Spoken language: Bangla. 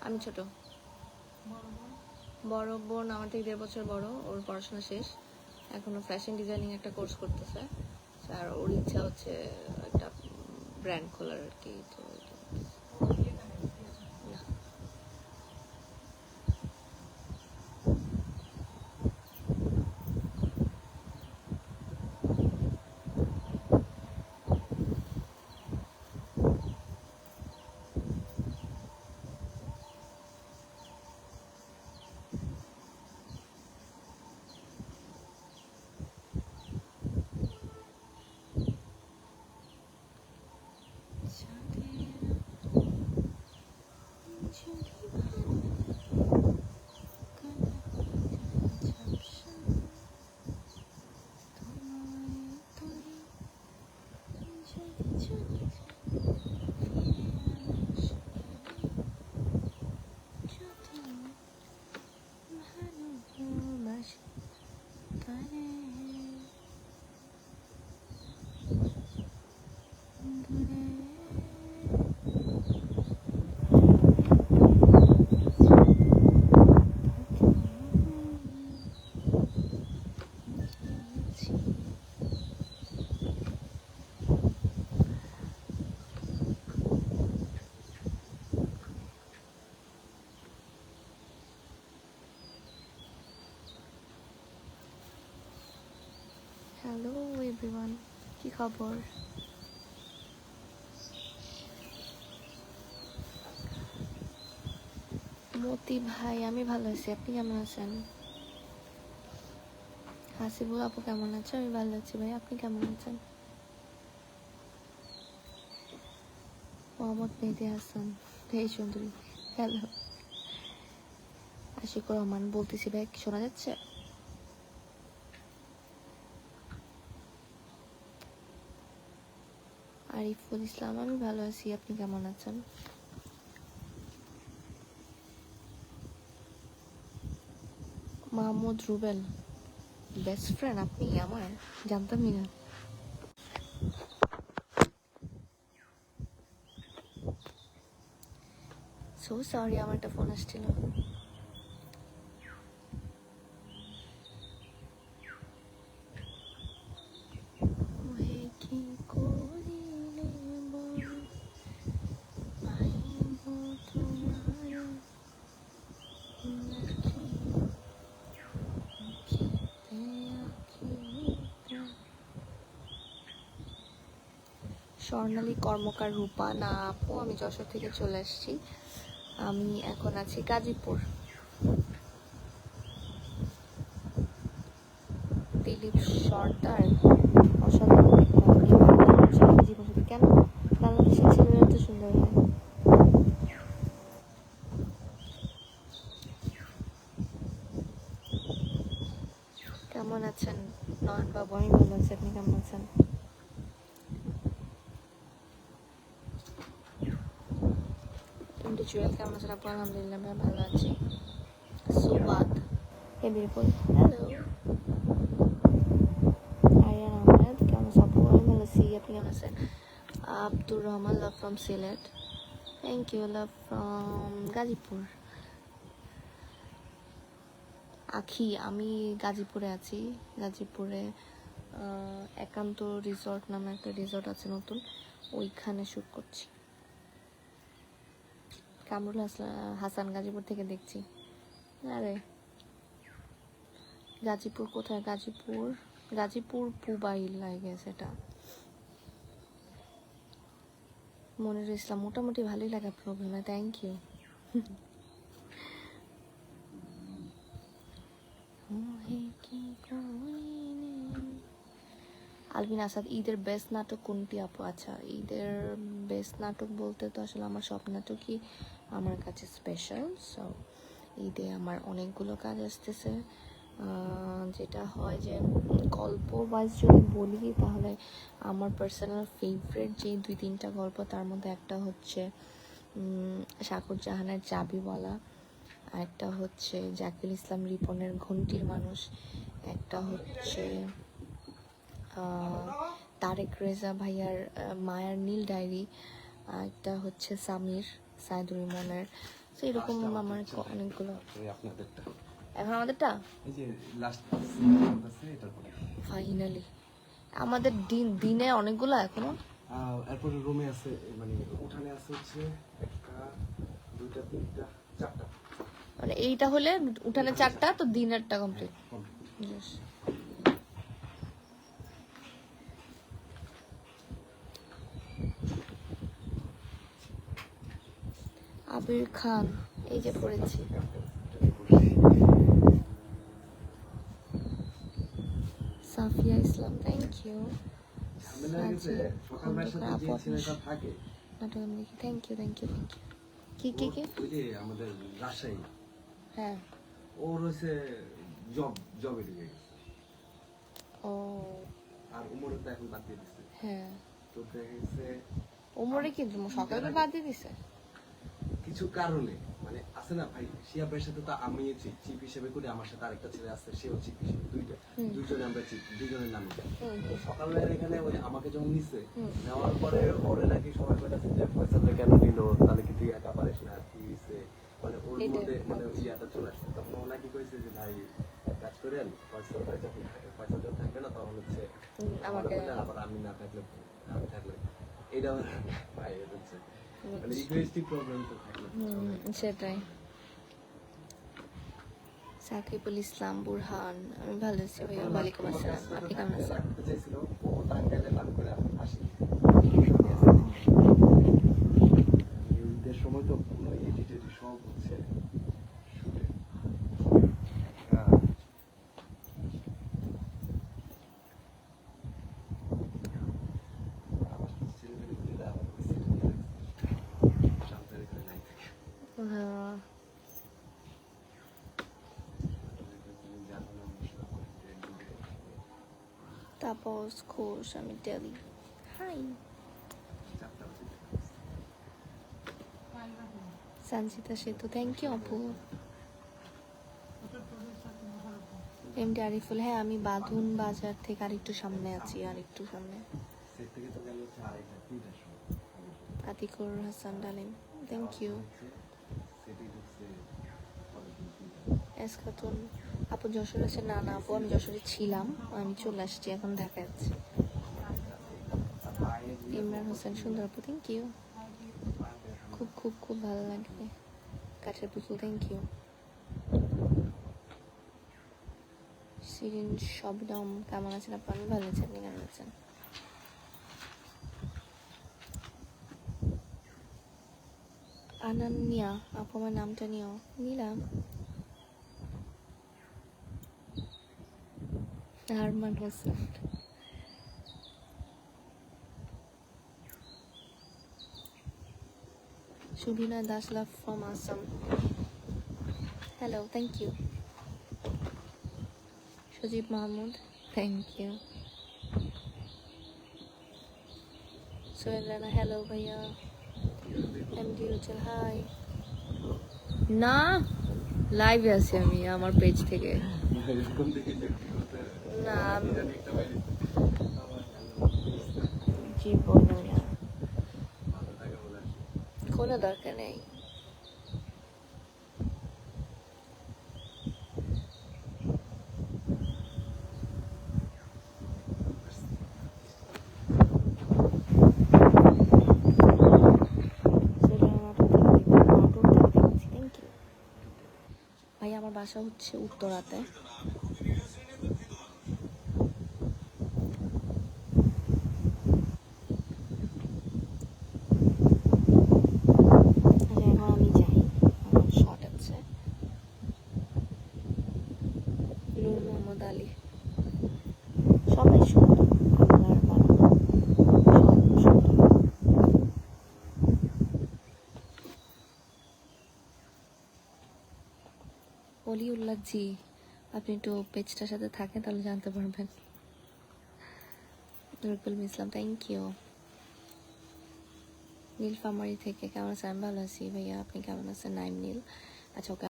আমি ছোট। বড় বোন আমার থেকে দেড় বছর বড়, ওর পড়াশোনা শেষ। এখনও ফ্যাশন ডিজাইনিং একটা কোর্স করতেছে। আর ওর ইচ্ছা হচ্ছে একটা ব্র্যান্ড খোলার আর কি। তো 对，就你。হ্যালো এভরিওয়ান, কি খবর? মতি ভাই, আমি ভালো আছি। আপনি কেমন আছেন? হাসিবুল আপু কেমন আছে? আমি ভালো আছি ভাই। আপনি কেমন আছেন? মোহাম্মদ মেহেদি হাসান। এই সুন্দরী। হ্যালো। আশিকুর রহমান বলতেছি ভাই শোনা যাচ্ছে? আরিফুল ইসলাম, আমি ভালো আছি। আপনি কেমন আছেন? মাহমুদ রুবেল বেস্ট ফ্রেন্ড আপনি, আমার? জানতামই না। সো সরি আমার একটা ফোন আসছিল। স্বর্ণালী কর্মকার রূপা। না, আপু, আমি যশোর থেকে চলে আসছি আমি এখন আছি গাজীপুর। দিলীপ সর্দার, অসাধারণ কেন? বাংলাদেশের ছেলেরা তো সুন্দর হয় কেমন আছেন? নয়ন বাবু আমি ভালো আছি। আপনি কেমন আছেন? টোয়েন্টি কেমন আছেন আপু আলহামদুলিল্লাহ আমি ভালো আছি। সুবাদ। Hey beautiful hello Aryan Ahmed কেমন আছেন আপু আমি ভালো আছি। আপনি কেমন আছেন? Abdur Rahman love from Sylhet. Thank you love from Gazipur. Akhi আমি গাজীপুরে আছি। গাজীপুরে একান্ত রিসর্ট নামে একটা রিসর্ট আছে নতুন। ওইখানে শ্যুট করছি। কামরুল হাসান গাজীপুর থেকে দেখছি। আরে, গাজীপুর কোথায়? গাজীপুর গাজীপুর পুবাইল লাগে সেটা মনির ইসলাম, মোটামুটি ভালোই লাগে প্রবলেমে থ্যাংক ইউ আলবিন আসাদ, ঈদের বেস্ট নাটক কোনটি আপু? আচ্ছা ঈদের বেস্ট নাটক বলতে তো আসলে আমার সব নাটকই আমার কাছে স্পেশাল সো ঈদে আমার অনেকগুলো কাজ আসতেছে। যেটা হয় যে গল্প ওয়াইজ যদি বলি, তাহলে আমার পার্সোনাল ফেভারিট যে দুই তিনটা গল্প, তার মধ্যে একটা হচ্ছে শাকুর জাহানের চাবিওয়ালা একটা হচ্ছে জাকির ইসলাম রিপনের ঘন্টির মানুষ, একটা হচ্ছে তারেক রেজা ভাইয়ার মায়ার নীল ডায়েরি একটা হচ্ছে সামির সাইদুর ইমনের তো এরকম আমার অনেকগুলো। এখন আমাদেরটা? ফাইনালি। আমাদের দিন দিনে অনেকগুলো এখনও? এরপরে রুমে আছে মানে উঠানে আছে হচ্ছে একটা দুইটা তিনটা চারটা। মানে এইটা হলে উঠানে চারটা তো দিনেরটা কমপ্লিট complete। আবির খান এই যে পড়েছি। Safia Islam thank you thank thank কি কি কি? আমাদের রাজশাহী। হ্যাঁ। ওর হচ্ছে জব জবে ঢুকে গেছে ও। আর উমরের তো এখন বাদ দিয়ে দিচ্ছে হ্যাঁ। তো দেখা গেছে ওমরে কি সকালে বাদ দিয়ে দিছে? কিছু কারণে মানে আছে না ভাই শিয়া ভাইয়ের সাথে তো আমি চিফ হিসেবে করি আমার সাথে আরেকটা ছেলে আছে সেও চিফ হিসেবে দুইটা। হুম। দুইজনে আমরা চিফ দুইজনের নামে সকালবেলা এখানে ওই আমাকে যখন নিচ্ছে নেওয়ার পরে ওরে নাকি সবাই বলেছে যে পয়সাটা কেন নিল তাহলে কি তুই একা পারিস না কি হইছে? মানে ওর মধ্যে মানে ওই ইয়াটা চলে আসছে। তখন ও নাকি কইছে যে ভাই কাজ করেন পয়সাটা যখন থাকে পয়সা যখন থাকবে না তখন হচ্ছে আমাকে আবার আমি না থাকলে আমি থাকলে। এইটা ভাই এটা হচ্ছে সেটাই। সাকিবুল ইসলাম বুরহান আমি ভালো আছি ভাইয়া ওয়ালাইকুম আসসালাম। আপনি কেমন আছেন? সময় তো সব হচ্ছে। তাপস ঘোষ আমি tele hi Sanchita Setu thank you আপু এমডি আরিফুল হ্যাঁ আমি বাঁধুন বাজার থেকে আরেকটু সামনে আছি, আরেকটু সামনে। আতিকুর হাসান ডালিম থ্যাংক ইউ এস খাতুন আপু যশোর আছে, না না, আপু, আমি যশোরে ছিলাম, আমি চলে আসছি, এখন দেখা যাচ্ছে। ইমরান হোসেন, সুন্দর আপু থ্যাংক ইউ খুব খুব খুব ভালো লাগবে। কাঠের পুতুল থ্যাংক ইউ সিরিন শবনম, কেমন আছেন আপু? আমি ভালো আছি, আপনি কেমন আছেন? আনান্যা, আপু, আমার নামটা নিও নিলাম। Arman Hossain Shubhina Dasla from Assam. Hello, thank you. Shajib Mahmood, thank you. Sohail Rana, hello bhaiya. MD Rachel, hi. না লাইভে আছি আমি, আমার পেজ থেকে। না, আমি জানি একটা বাইরে জীবনও না। ভালো থাকে বলে কোনো দরকার নেই। বাসা হচ্ছে উত্তরাতে আচ্ছা, এখন আমি যাই আমার শর্ট আছে নূর মোহাম্মদ আলী সবাই সুন্দর আপনার বানানো সব সুন্দর অলিউল্লাহ, জি। আপনি একটু পেজটার সাথে থাকেন, তাহলে জানতে পারবেন। নুরুল ইসলাম থ্যাংক ইউ নীল নীলফামারি থেকে কেমন আছে আমি ভালো আছি। ভাইয়া, আপনি কেমন আছেন? নাইম নীল। আচ্ছা ওকে